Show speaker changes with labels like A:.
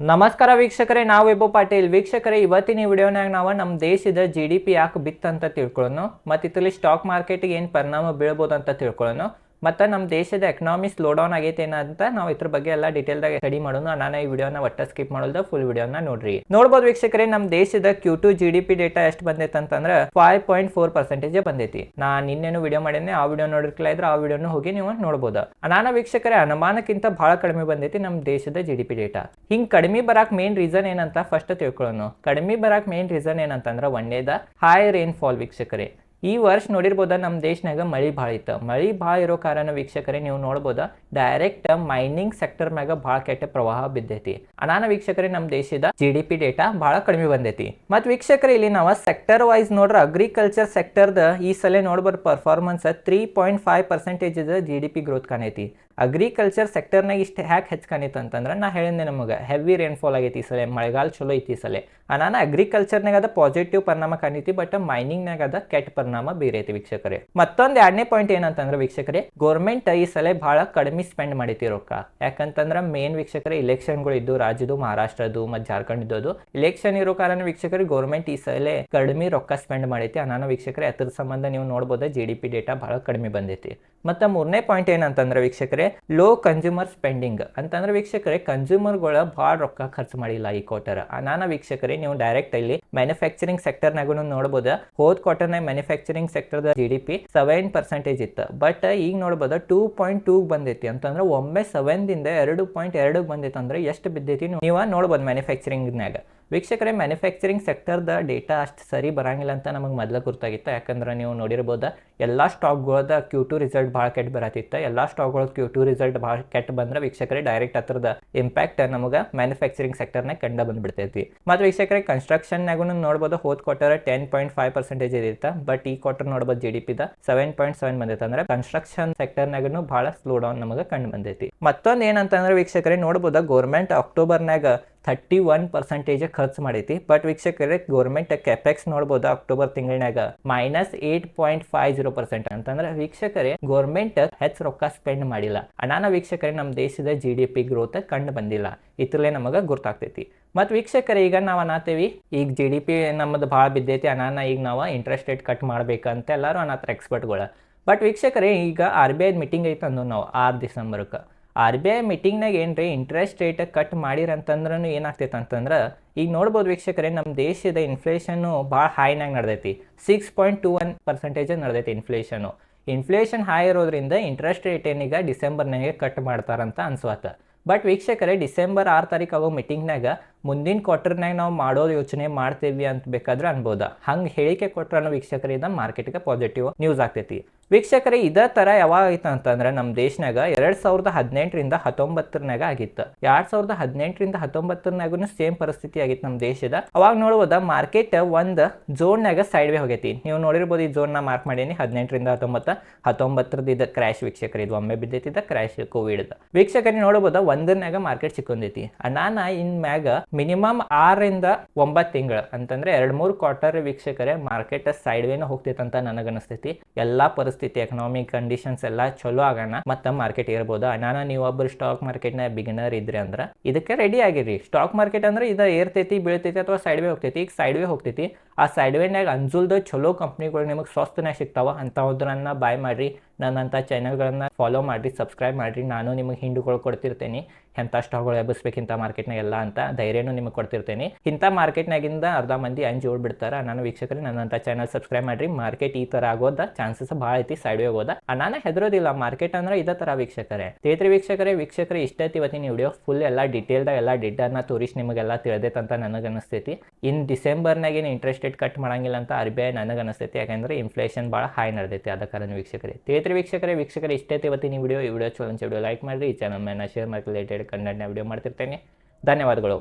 A: ನಮಸ್ಕಾರ ವೀಕ್ಷಕರೇ, ನಾವು ವಿಭು ಪಾಟೀಲ್. ವೀಕ್ಷಕರೇ, ಇವತ್ತಿನ ವಿಡಿಯೋನಾಗ ನಾವು ನಮ್ಮ ದೇಶದ ಜಿ ಡಿ ಪಿ ಯಾಕೆ ಬಿತ್ತಂತ ತಿಳ್ಕೊಳ್ಳೋಣ ಮತ್ತು ಇದರಲ್ಲಿ ಸ್ಟಾಕ್ ಮಾರ್ಕೆಟಿಗೆ ಏನು ಪರಿಣಾಮ ಬೀಳ್ಬೋದು ಅಂತ ತಿಳ್ಕೊಳ್ಳೋಣ ಮತ್ತು ನಮ್ಮ ದೇಶದ ಎಕನಾಮಿ ಸ್ಲೋ ಡೌನ್ ಆಗೈತೆ ಅಂತ ನಾವು ಇದ್ರ ಬಗ್ಗೆ ಎಲ್ಲ ಡೀಟೇಲ್ದಾಗ ಸ್ಟಡಿ ಮಾಡೋಣ ನಾನು ಈ ವಿಡಿಯೋನ ಒಟ್ಟ ಸ್ಕಿಪ್ ಮಾಡೋದು ಫುಲ್ ವಿಡಿಯೋನ ನೋಡ್ರಿ. ನೋಡ್ಬೋದು ವೀಕ್ಷಕರೇ ನಮ್ಮ ದೇಶದ Q two G D P data ಎಷ್ಟು ಬಂದೈತೆ ಅಂತಂದ್ರೆ ಫೈವ್ ಪಾಯಿಂಟ್ ಫೋರ್ ಪರ್ಸೆಂಟೇಜ್ ಬಂದೈತಿ. ನಾನು ನಿನ್ನೇನು ವಿಡಿಯೋ ಮಾಡೇನೆ ಆ ವಿಡಿಯೋ ನೋಡಿರ್ಲಿಲ್ಲ ಇದ್ರೆ ಆ ವಿಡಿಯೋನು ಹೋಗಿ ನೀವು ನೋಡ್ಬೋದು. ನಾನು ವೀಕ್ಷಕರೇ, ಅನುಮಾನಕ್ಕಿಂತ ಬಹಳ ಕಡಿಮೆ ಬಂದೈತಿ ನಮ್ಮ ದೇಶದ ಜಿ ಡಿ ಪಿ ಡೇಟಾ ಹಿಂಗೆ ಕಡಿಮೆ ಬರಾಕ್ ಮೇನ್ ರೀಸನ್ ಏನಂತ ಫಸ್ಟ್ ತಿಳ್ಕೊಳ್ಳೋಣ ಕಡಿಮೆ ಬರಾಕ್ ಮೇನ್ ರೀಸನ್ ಏನಂತಂದ್ರೆ ಒಂದೇದ ಹೈ ರೇನ್ ಫಾಲ್ ವೀಕ್ಷಕರೇ. ಈ ವರ್ಷ ನೋಡಿರ್ಬೋದ ನಮ್ಮ ದೇಶನಾಗ ಮಳಿ ಭಾಳ ಇತ್ತು. ಮಳಿ ಭಾಳ ಇರೋ ಕಾರಣ ವೀಕ್ಷಕರೇ ನೀವು ನೋಡ್ಬೋದ ಡೈರೆಕ್ಟ್ ಮೈನಿಂಗ್ ಸೆಕ್ಟರ್ ಮ್ಯಾಗ ಭಾಳ ಕೆಟ್ಟ ಪ್ರವಾಹ ಬಿದ್ದೈತಿ. ಅನಾನ ವೀಕ್ಷಕರೇ ನಮ್ಮ ದೇಶದ ಜಿ ಡಿ ಪಿ ಡೇಟಾ ಭಾಳ ಕಡಿಮೆ ಬಂದೈತಿ. ಮತ್ತು ವೀಕ್ಷಕರೇ ಇಲ್ಲಿ ನಾವು ಸೆಕ್ಟರ್ ವೈಸ್ ನೋಡ್ರ ಅಗ್ರಿಕಲ್ಚರ್ ಸೆಕ್ಟರ್ದ ಈ ಸಲ ನೋಡ್ಬೋದು performance three point five percentage G D P growth ಕಾಣೈತಿ. Agriculture ಸೆಕ್ಟರ್ನಾಗ ಇಷ್ಟು ಹ್ಯಾಕ್ ಹೆಚ್ಕೊಂಡಿತ್ತು ಅಂತಂದ್ರೆ ನಾ ಹೇಳಿದ್ದೆ ನಮಗೆ ಹೆವಿ ರೇನ್ಫಾಲ್ ಆಗೈತಿ ಈ ಸಲ, ಮಳೆಗಾಲ ಚಲೋ ಐತಿ ಈ ಸಲ. ನಾನು ಅಗ್ರಿಕಲ್ಚರ್ನಾಗ ಅದ ಪಾಸಿಟಿವ್ ಪರಿಣಾಮ ಕಾಣಿತಿ ಬಟ್ ಮೈನಿಂಗ್ನಾಗ ಅದ ಕೆಟ್ಟ ಪರಿಣಾಮ ಬೀರೈತಿ ವೀಕ್ಷಕರೇ. ಮತ್ತೊಂದು ಎರಡನೇ ಪಾಯಿಂಟ್ ಏನಂತಂದ್ರೆ ವೀಕ್ಷಕರೇ ಗೌರ್ಮೆಂಟ್ ಈ ಸಲ ಬಹಳ ಕಡಿಮೆ ಸ್ಪೆಂಡ್ ಮಾಡೈತಿ ರೊಕ್ಕ. ಯಾಕಂತಂದ್ರೆ ಮೇನ್ ವೀಕ್ಷಕರೇ ಇಲೆಕ್ಷನ್ಗಳು ಇದ್ದು ರಾಜ್ಯದು ಮಹಾರಾಷ್ಟ್ರದು ಮತ್ತು ಜಾರ್ಖಂಡ್ ಇದ್ದದು ಇಲೆಕ್ಷನ್ ಇರೋ ಕಾರಣ ವೀಕ್ಷಕರೇ ಗೌರ್ಮೆಂಟ್ ಈ ಸಲ ಕಡಿಮೆ ರೊಕ್ಕ ಸ್ಪೆಂಡ್ ಮಾಡೈತಿ. ನಾನು ವೀಕ್ಷಕರೇ, ಅದ್ರ ಸಂಬಂಧ ನೀವು ನೋಡ್ಬೋದು ಜಿ ಡಿ ಪಿ ಡೇಟಾ ಬಹಳ ಕಡಿಮೆ ಬಂದೈತಿ. ಮತ್ತು ಮೂರನೇ ಪಾಯಿಂಟ್ ಏನಂತಂದ್ರೆ ವೀಕ್ಷಕರೇ ಲೋ ಕನ್ಸ್ಯೂಮರ್ ಸ್ಪೆಂಡಿಂಗ್ ಅಂತಂದ್ರೆ ವೀಕ್ಷಕರೇ ಕನ್ಸ್ಯೂಮರ್ಗಳ ಭಾಳ ರೊಕ್ಕ ಖರ್ಚು ಮಾಡಿಲ್ಲ ಈ ಕ್ವಾರ್ಟರ್ ನಾನು ವೀಕ್ಷಕರೇ, ನೀವು ಡೈರೆಕ್ಟ್ ಇಲ್ಲಿ ಮ್ಯಾನುಫ್ಯಾಕ್ಚರಿಂಗ್ ಸೆಕ್ಟರ್ನಾಗೂ ನೋಡ್ಬೋದು. ಹೋದ್ ಕ್ವಾರ್ಟರ್ನಾಗ manufacturing sector G D P seven percentage ಇತ್ತು. ಬಟ್ ಈಗ ನೋಡಬಹುದು ಟೂ ಪಾಯಿಂಟ್ ಟೂ ಬಂದೈತಿ. ಅಂತಂದ್ರೆ ಒಮ್ಮೆ ಸೆವೆನ್ ದಿಂದ ಎರಡು ಪಾಯಿಂಟ್ ಎರಡು ಬಂದೈತಿ ಅಂದ್ರೆ ಎಷ್ಟು ಬಿದ್ದೈತಿ ನೀವು ನೋಡ್ಬೋದು ಮ್ಯಾನುಫ್ಯಾಕ್ಚರಿಂಗ್ನಾಗ ವೀಕ್ಷಕರೇ ಮ್ಯಾನುಫ್ಯಾಕ್ಚರಿಂಗ್ ಸೆಕ್ಟರ್ದ ಡೇಟಾ ಅಷ್ಟು ಸರಿ ಬರಂಗಿಲ್ಲ ಅಂತ ನಮಗೆ ಮೊದಲು ಗೊತ್ತಾಗಿತ್ತು ಯಾಕಂದ್ರೆ ನೀವು ನೋಡಿರ್ಬೋದು, ಎಲ್ಲ ಸ್ಟಾಕ್ಗಳದ ಕ್ಯೂ ಟು ರಿಸಲ್ಟ್ ಭಾಳ ಕೆಟ್ಟ ಬರತ್ತಿತ್ತು. ಎಲ್ಲ ಸ್ಟಾಕ್ಗಳ ಕ್ಯೂ ಟು ರಿಸಲ್ಟ್ ಭಾಳ ಕೆಟ್ಟ ಬಂದ್ರೆ ವೀಕ್ಷಕರೇ ಡೈರೆಕ್ಟ್ ಹತ್ರದ ಇಂಪ್ಯಾಕ್ಟ್ ನಮಗೆ ಮ್ಯಾನುಫ್ಯಾಕ್ಚರಿಂಗ್ ಸೆಕ್ಟರ್ನಾಗ ಕಂಡು ಬಂದ್ಬಿಡ್ತೈತಿ. ಮತ್ತು ವೀಕ್ಷಕರೇ ಕನ್ಸ್ಟ್ರಕ್ಷನ್ನಾಗೂ ನೋಡ್ಬೋದು, ಹೋದ್ quarter ten point five percentage ಇರುತ್ತೆ ಬಟ್ ಈ ಕ್ವಾರ್ಟರ್ ನೋಡ್ಬೋದು ಜಿ ಡಿ ಪಿದ ಸೆವೆನ್ ಪಾಯಿಂಟ್ ಸೆವೆನ್ ಬಂದೈತೆ ಅಂದ್ರೆ ಕನ್ಸ್ಟ್ರಕ್ಷನ್ ಸೆಕ್ಟರ್ನಾಗೂ ಭಾಳ ಸ್ಲೋ ಡೌನ್ ನಮಗೆ ಕಂಡು ಬಂದೈತಿ. ಮತ್ತೊಂದು ಏನಂತಂದ್ರೆ ವೀಕ್ಷಕರೇ, ನೋಡ್ಬೋದು ಗೌರ್ಮೆಂಟ್ ಅಕ್ಟೋಬರ್ನಾಗ ಥರ್ಟಿ ಒನ್ ಪರ್ಸೆಂಟೇಜ್ ಖರ್ಚು ಮಾಡೈತಿ. ಬಟ್ ವೀಕ್ಷಕರೇ ಗೌರ್ಮೆಂಟ್ ಕೆಪೆಕ್ಸ್ ನೋಡ್ಬೋದು October ತಿಂಗಳಿನಾಗ minus eight point five zero percent ಅಂತಂದ್ರೆ ವೀಕ್ಷಕರೇ ಗೌರ್ಮೆಂಟ್ ಹೆಚ್ಚು ರೊಕ್ಕ ಸ್ಪೆಂಡ್ ಮಾಡಿಲ್ಲ. ಅನಾನ ವೀಕ್ಷಕರೇ ನಮ್ಮ ದೇಶದ ಜಿ ಡಿ ಪಿ ಗ್ರೋತ್ ಕಂಡು ಬಂದಿಲ್ಲ. ಇತ್ರಲೇ ನಮಗೆ ಗೊತ್ತಾಗ್ತೈತಿ ಮತ್ತು ವೀಕ್ಷಕರೇ, ಈಗ ನಾವು ಅನ್ನತ್ತೀವಿ ಈಗ ಜಿ ಡಿ ಪಿ ನಮ್ಮದು ಭಾಳ ಬಿದ್ದೈತಿ. ಅನಾನ ಈಗ ನಾವು ಇಂಟ್ರೆಸ್ಟ್ ರೇಟ್ ಕಟ್ ಮಾಡ್ಬೇಕಂತ ಎಲ್ಲರೂ ಅನ್ನತ್ತಾರೆ ಎಕ್ಸ್ಪರ್ಟ್ಗಳು ಬಟ್ ವೀಕ್ಷಕರೇ, ಈಗ ಆರ್ ಬಿ ಐ ಮೀಟಿಂಗ್ ಐತೆ ಅಂದು ನಾವು ಆರು ಡಿಸೆಂಬರ್ಗೆ ಆರ್ ಬಿ ಐ ಮೀಟಿಂಗ್ನಾಗ ಏನು ರೀ ಇಂಟ್ರೆಸ್ಟ್ ರೇಟ್ ಕಟ್ ಮಾಡಿರಂತಂದ್ರೂ ಏನಾಗ್ತೈತೆ ಅಂತಂದ್ರೆ, ಈಗ ನೋಡ್ಬೋದು ವೀಕ್ಷಕರೇ ನಮ್ಮ ದೇಶದ ಇನ್ಫ್ಲೇಷನ್ನು ಭಾಳ ಹೈನಾಗ ನಡೆದೈತಿ. Six point two one percentage ನಡೆದೈತಿ ಇನ್ಫ್ಲೇಷನು inflation high ಇರೋದ್ರಿಂದ ಇಂಟ್ರೆಸ್ಟ್ ರೇಟ್ ಏನೀಗ ಡಿಸೆಂಬರ್ನಾಗೆ ಕಟ್ ಮಾಡ್ತಾರಂತ ಅನ್ಸ್ವಾತ. ಬಟ್ ವೀಕ್ಷಕರೇ, ಡಿಸೆಂಬರ್ ಆರು ತಾರೀಕು ಆಗೋ ಮೀಟಿಂಗ್ನಾಗ ಮುಂದಿನ ಕ್ವಾರ್ಟರ್ನಾಗ ನಾವು ಮಾಡೋದು ಯೋಚನೆ ಮಾಡ್ತೇವಿ ಅಂತ ಬೇಕಾದ್ರೆ ಅನ್ಬೋದ. ಹಂಗೆ ಹೇಳಿಕೆ ಕೊಟ್ರೆ ವೀಕ್ಷಕರಿಂದ ಮಾರ್ಕೆಟ್ಗೆ ಪಾಸಿಟಿವ್ ನ್ಯೂಸ್ ಆಗ್ತೈತಿ. ವೀಕ್ಷಕರೇ, ಇದೇ ತರ ಯಾವಾಗ ಆಯ್ತು ಅಂತಂದ್ರೆ ನಮ್ಮ ದೇಶನಾಗ ಎರಡ್ ಸಾವಿರದ ಹದಿನೆಂಟರಿಂದ ಹತ್ತೊಂಬತ್ತರನಾಗ ಆಗಿತ್ತು. ಎರಡ್ ಸಾವಿರದ ಹದಿನೆಂಟರಿಂದ ಹತ್ತೊಂಬತ್ತರನಾಗೂ ಸೇಮ್ ಪರಿಸ್ಥಿತಿ ಆಗಿತ್ತು ನಮ್ಮ ದೇಶದ. ಅವಾಗ ನೋಡ್ಬೋದ ಮಾರ್ಕೆಟ್ ಒಂದು ಝೋನ್ನಾಗ ಸೈಡ್ ವೇ ಹೋಗೈತಿ. ನೀವು ನೋಡಿರ್ಬೋದು ಈ ಝೋನ್ನ ಮಾರ್ಕ್ ಮಾಡೀನಿ, ಹದಿನೆಂಟರಿಂದ ಹತ್ತೊಂಬತ್ತ ಹತ್ತೊಂಬತ್ತರದ ಇದ ಕ್ರ್ಯಾಶ್ ವೀಕ್ಷಕರ, ಇದು ಒಮ್ಮೆ ಬಿದ್ದೈತಿದ್ದ ಕ್ರ್ಯಾಶ್ ಕೋವಿಡ್ ವೀಕ್ಷಕರಿಗೆ ನೋಡ್ಬೋದ ಒಂದರ್ನಾಗ ಮಾರ್ಕೆಟ್ ಸಿಕ್ಕೊಂದೈತಿ ನಾನು ಇನ್ ಮ್ಯಾಗ ಮಿನಿಮಮ್ ಆರರಿಂದ ಒಂಬತ್ತು ತಿಂಗಳು, ಅಂತಂದ್ರೆ ಎರಡ್ ಮೂರು ಕ್ವಾರ್ಟರ್ ವೀಕ್ಷಕರೇ ಮಾರ್ಕೆಟ್ ಸೈಡ್ ವೇನ ಹೋಗ್ತೈತೆ ಅಂತ ನನಗ ಅನಿಸ್ತೈತಿ ಎಲ್ಲಾ ಪರಿಸ್ಥಿತಿ ಎಕನಾಮಿಕ್ ಕಂಡೀಷನ್ಸ್ ಎಲ್ಲ ಚಲೋ ಆಗೋಣ, ಮತ್ತ ಮಾರ್ಕೆಟ್ ಇರ್ಬೋದು ನಾನು ನೀವೊಬ್ರು ಸ್ಟಾಕ್ ಸ್ಟಾಕ್ ಮಾರ್ಕೆಟ್ನ ಬಿಗಿನರ್ ಇದ್ರಿ ಅಂದ್ರೆ ಇದಕ್ಕೆ ರೆಡಿ ಆಗಿರಿ. ಸ್ಟಾಕ್ ಮಾರ್ಕೆಟ್ ಅಂದ್ರೆ ಇದು ಏರ್ತೈತಿ, ಬೀಳ್ತೈತಿ ಅಥವಾ ಸೈಡ್ ವೇ ಹೋಗ್ತೈತಿ? ಈಗ ಸೈಡ್ ವೇ ಹೋಗ್ತೈತಿ. ಆ ಸೈಡ್ ವೇನ್ಯಾಗ ಅಂಜುಲ್ದ ಚಲೋ ಕಂಪ್ನಿಗಳು ನಿಮಗೆ ಸ್ವಸ್ತನೇ ಸಿಗ್ತಾವ ಅಂಥವುದ್ರನ್ನ ಬಾಯ್ ಮಾಡಿರಿ. ನನ್ನಂಥ ಚಾನಲ್ಗಳನ್ನು ಫಾಲೋ ಮಾಡಿರಿ ಸಬ್ಸ್ಕ್ರೈಬ್ ಮಾಡಿರಿ. ನಾನು ನಿಮಗೆ ಹಿಂಡುಗಳು ಕೊಡ್ತಿರ್ತೇನೆ. ಎಂಥ ಸ್ಟಾಕ್ಗಳು ಎಬ್ಬಿಸ್ಬೇಕಿಂತ ಮಾರ್ಕೆಟ್ನಾಗ ಎಲ್ಲ ಅಂತ ಧೈರ್ಯನೂ ನಿಮಗೆ ಕೊಡ್ತಿರ್ತೇನೆ. ಇಂಥ ಮಾರ್ಕೆಟ್ನಾಗಿಂದ ಅರ್ಧ ಮಂದಿ ಅಂಜಿ ಓಡ್ಬಿಡ್ತಾರೆ. ನಾನು ವೀಕ್ಷಕರು, ನನ್ನಂಥ ಚಾನಲ್ ಸಬ್ಸ್ಕ್ರೈಬ್ ಮಾಡಿರಿ. ಮಾರ್ಕೆಟ್ ಈ ಥರ ಆಗೋದ ಚಾನ್ಸಸ್ ಭಾಳ ಐತಿ ಸೈಡ್ ಹೋಗೋದ. ನಾನು ಹೆದರೋದಿಲ್ಲ. ಮಾರ್ಕೆಟ್ ಅಂದ್ರೆ ಇದೇ ಥರ ವೀಕ್ಷಕರೇ. ತೇತ್ರಿ ವೀಕ್ಷಕರೇ ವೀಕ್ಷಕರೇ ಇಷ್ಟೈತಿ ಇವತ್ತಿನ ವಿಡಿಯೋ ಫುಲ್ ಎಲ್ಲ ಡೀಟೇಲ್ದಾಗ ಎಲ್ಲ ಡಿಡ್ಡನ್ನ ತೋರಿಸಿ ನಿಮಗೆಲ್ಲ ತಿಳಿದೈತೆ ಅಂತ ನನಗೆ ಅನಿಸ್ತೈತಿ ಇನ್ ಡಿಸೆಂಬರ್ನಾಗ ಏನು ಇಂಟ್ರೆಸ್ಟ್ ರೇಟ್ ಕಟ್ ಮಾಡಂಗಿಲ್ಲ ಅಂತ ಆರ್ ಬಿ ಐ ನನಗೆ ಅನಿಸ್ತೈತಿ ಯಾಕಂದ್ರೆ ಇನ್ಫ್ಲೇಷನ್ ಭಾಳ ಹೈ ನಡೆದೈತಿ. ಅದ ಕಾರಣ ವೀಕ್ಷಕರೇ. ತೇತ್ರಿ ವೀಕ್ಷಕರೇ ವೀಕ್ಷಕರೇ, ಇಷ್ಟೇ ಇವತ್ತಿನ ವಿಡಿಯೋ. ಈ ವಿಡಿಯೋ ಚಲೋ ವಿಡಿಯೋ ಲೈಕ್ ಮಾಡಿರಿ. ಈ ಚಾನಲ್ ಮೇಲೆ ಶೇರ್ ಮಾಡಿ ರಿಲೇಟೆಡ್ ಕಂಟೆಂಟ್ನ ವಿಡಿಯೋ ಮಾಡ್ತಿರ್ತೇನೆ. ಧನ್ಯವಾದಗಳು.